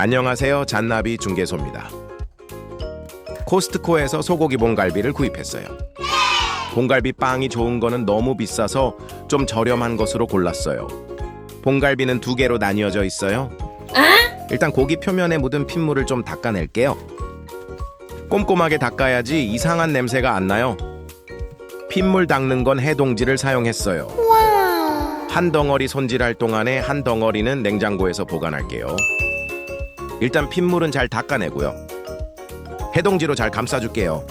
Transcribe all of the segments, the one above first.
안녕하세요. 잔나비 중개소입니다. 코스트코에서 소고기 봉갈비를 구입했어요. 봉갈비 빵이 좋은 거는 너무 비싸서 좀 저렴한 것으로 골랐어요. 봉갈비는 두 개로 나뉘어져 있어요. 일단 고기 표면에 묻은 핏물을 좀 닦아낼게요. 꼼꼼하게 닦아야지 이상한 냄새가 안 나요. 핏물 닦는 건 해동지를 사용했어요. 한 덩어리 손질할 동안에 한 덩어리는 냉장고에서 보관할게요. 일단 핏물은 잘 닦아내고요. 해동지로 잘 감싸줄게요.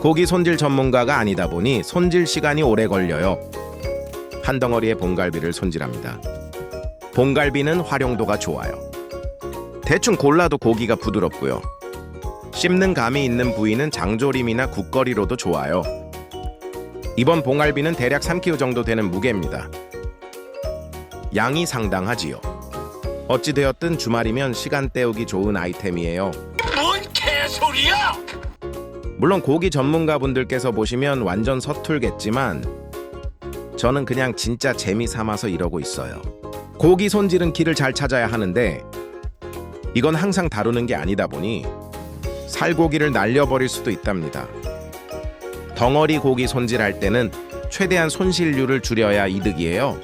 고기 손질 전문가가 아니다 보니 손질 시간이 오래 걸려요. 한 덩어리의 봉갈비를 손질합니다. 봉갈비는 활용도가 좋아요. 대충 골라도 고기가 부드럽고요. 씹는 감이 있는 부위는 장조림이나 국거리로도 좋아요. 이번 봉갈비는 대략 3kg 정도 되는 무게입니다. 양이 상당하지요. 어찌되었든 주말이면 시간 때우기 좋은 아이템이에요. 뭔 개소리야! 물론 고기 전문가분들께서 보시면 완전 서툴겠지만 저는 그냥 진짜 재미 삼아서 이러고 있어요. 고기 손질은 길을 잘 찾아야 하는데 이건 항상 다루는 게 아니다 보니 살고기를 날려버릴 수도 있답니다. 덩어리 고기 손질할 때는 최대한 손실률을 줄여야 이득이에요.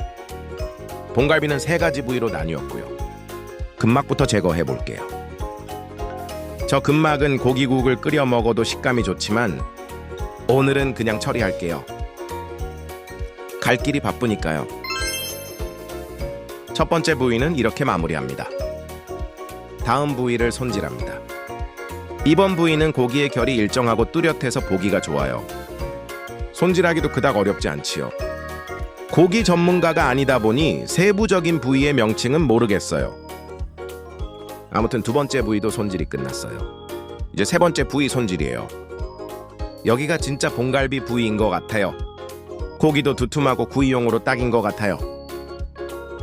봉갈비는 세 가지 부위로 나뉘었고요. 근막부터 제거해 볼게요. 저 근막은 고기국을 끓여 먹어도 식감이 좋지만 오늘은 그냥 처리할게요. 갈 길이 바쁘니까요. 첫 번째 부위는 이렇게 마무리합니다. 다음 부위를 손질합니다. 이번 부위는 고기의 결이 일정하고 뚜렷해서 보기가 좋아요. 손질하기도 그닥 어렵지 않지요. 고기 전문가가 아니다 보니 세부적인 부위의 명칭은 모르겠어요. 아무튼 두 번째 부위도 손질이 끝났어요. 이제 세 번째 부위 손질이에요. 여기가 진짜 봉갈비 부위인 것 같아요. 고기도 두툼하고 구이용으로 딱인 것 같아요.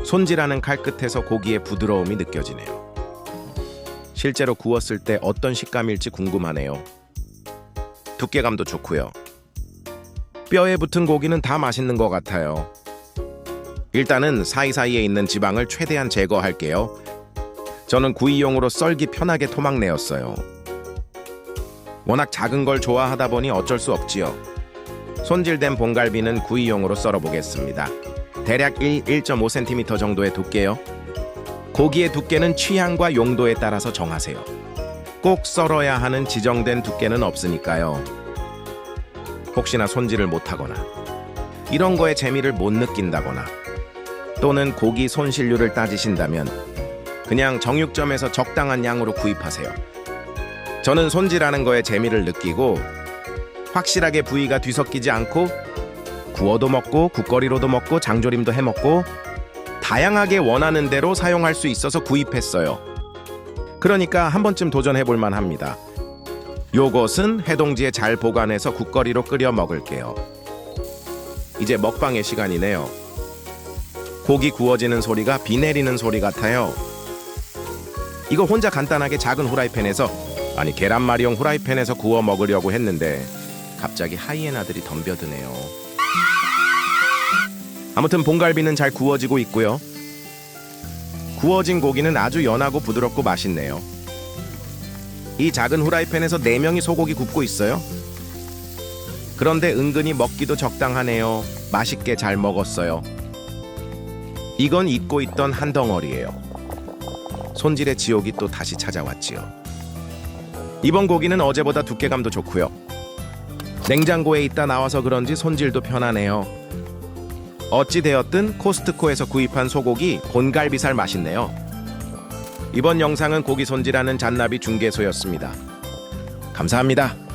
손질하는 칼 끝에서 고기의 부드러움이 느껴지네요. 실제로 구웠을 때 어떤 식감일지 궁금하네요. 두께감도 좋고요. 뼈에 붙은 고기는 다 맛있는 것 같아요. 일단은 사이사이에 있는 지방을 최대한 제거할게요. 저는 구이용으로 썰기 편하게 토막내었어요. 워낙 작은 걸 좋아하다 보니 어쩔 수 없지요. 손질된 봉갈비는 구이용으로 썰어보겠습니다. 대략 1, 1.5cm 정도의 두께요. 고기의 두께는 취향과 용도에 따라서 정하세요. 꼭 썰어야 하는 지정된 두께는 없으니까요. 혹시나 손질을 못하거나 이런 거에 재미를 못 느낀다거나 또는 고기 손실률을 따지신다면 그냥 정육점에서 적당한 양으로 구입하세요. 저는 손질하는 거에 재미를 느끼고 확실하게 부위가 뒤섞이지 않고 구워도 먹고 국거리로도 먹고 장조림도 해 먹고 다양하게 원하는 대로 사용할 수 있어서 구입했어요. 그러니까 한 번쯤 도전해 볼 만 합니다. 요것은 해동지에 잘 보관해서 국거리로 끓여 먹을게요. 이제 먹방의 시간이네요. 고기 구워지는 소리가 비 내리는 소리 같아요. 이거 혼자 간단하게 작은 후라이팬에서 아니 계란말이용 후라이팬에서 구워 먹으려고 했는데 갑자기 하이에나들이 덤벼드네요. 아무튼 봉갈비는 잘 구워지고 있고요. 구워진 고기는 아주 연하고 부드럽고 맛있네요. 이 작은 후라이팬에서 네명이 소고기 굽고 있어요. 그런데 은근히 먹기도 적당하네요. 맛있게 잘 먹었어요. 이건 잊고 있던 한 덩어리예요. 손질의 지옥이 또 다시 찾아왔지요. 이번 고기는 어제보다 두께감도 좋고요. 냉장고에 있다 나와서 그런지 손질도 편하네요. 어찌 되었든 코스트코에서 구입한 소고기 곤갈비살 맛있네요. 이번 영상은 고기 손질하는 잔나비 중개소였습니다. 감사합니다.